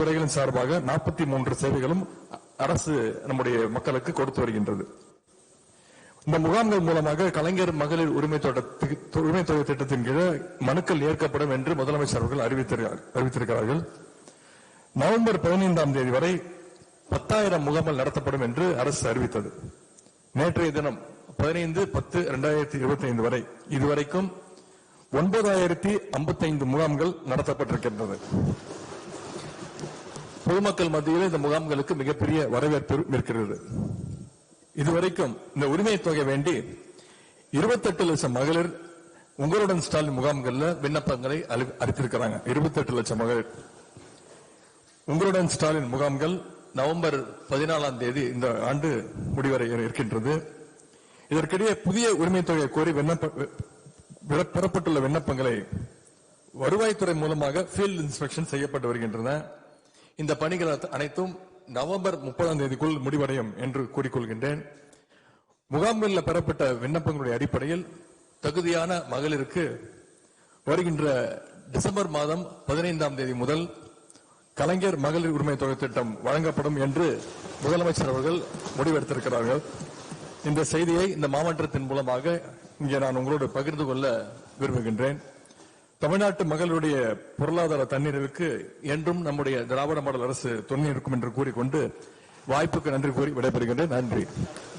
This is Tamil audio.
துறைகளின் சார்பாக நாற்பத்தி மூன்று சேவைகளும் அரசு நம்முடைய மக்களுக்கு கொடுத்து வருகின்றது. இந்த முகாம்கள் மூலமாக கலைஞர் மகளிர் உரிமை உரிமை தொகை திட்டத்தின் கீழ் மனுக்கள் ஏற்கப்படும் என்று முதலமைச்சர் அவர்கள் அறிவித்திருக்கிறார்- அறிவித்திருக்கிறார்கள். நவம்பர் பதினைந்தாம் தேதி வரை பத்தாயிரம் முகாம்கள் நடத்தப்படும் என்று அரசு அறிவித்தது. நேற்றைய தினம் பதினைந்து பத்து இரண்டாயிரத்தி இருபத்தி ஐந்து வரை இதுவரைக்கும் ஒன்பதாயிரத்தி ஐம்பத்தி ஐந்து முகாம்கள் நடத்தப்பட்டிருக்கின்றது. பொதுமக்கள் மத்தியில் இந்த முகாம்களுக்கு மிகப்பெரிய வரவேற்பு இருக்கிறது. இதுவரைக்கும் இந்த உரிமை தொகை வேண்டி 28 லட்சம் மகளிர் உங்களுடன் ஸ்டாலின் முகாம்கள்ல விண்ணப்பங்களை அறிவித்திருக்கிறாங்க அளித்திருக்கிறாங்க. 28 லட்சம் மகளிர். உங்களுடன் ஸ்டாலின் முகாம்கள் நவம்பர் பதினாலாம் தேதி இந்த ஆண்டு முடிவரை இருக்கின்றது. இதற்கிடையே புதிய உரிமை தொகையை கோரி விண்ணப்ப பெறப்பட்டுள்ள விண்ணப்பங்களை வருவாய்த்துறை மூலமாக ஃபீல்ட் இன்ஸ்பெக்ஷன் செய்யப்பட்டு வருகின்றன. இந்த பணிகள் அனைத்தும் நவம்பர் முப்பதாம் தேதிக்குள் முடிவடையும் என்று கூறிக்கொள்கின்றேன். முகாம்களில் பெறப்பட்ட விண்ணப்பங்களுடைய அடிப்படையில் தகுதியான மகளிருக்கு வருகின்ற டிசம்பர் மாதம் பதினைந்தாம் தேதி முதல் கலைஞர் மகளிர் உரிமை தொகை திட்டம் வழங்கப்படும் என்று முதலமைச்சர் அவர்கள் முடிவெடுத்திருக்கிறார்கள். இந்த செய்தியை இந்த மாவட்டத்தின் மூலமாக இங்கே நான் உங்களோடு பகிர்ந்து கொள்ள விரும்புகின்றேன். தமிழ்நாட்டு மகளிருடைய பொருளாதார தண்ணீருக்கு என்றும் நம்முடைய திராவிட மாடல் அரசு துணை இருக்கும் என்று கூறிக்கொண்டு வாய்ப்புக்கு நன்றி கூறி விடைபெறுகின்றேன். நன்றி.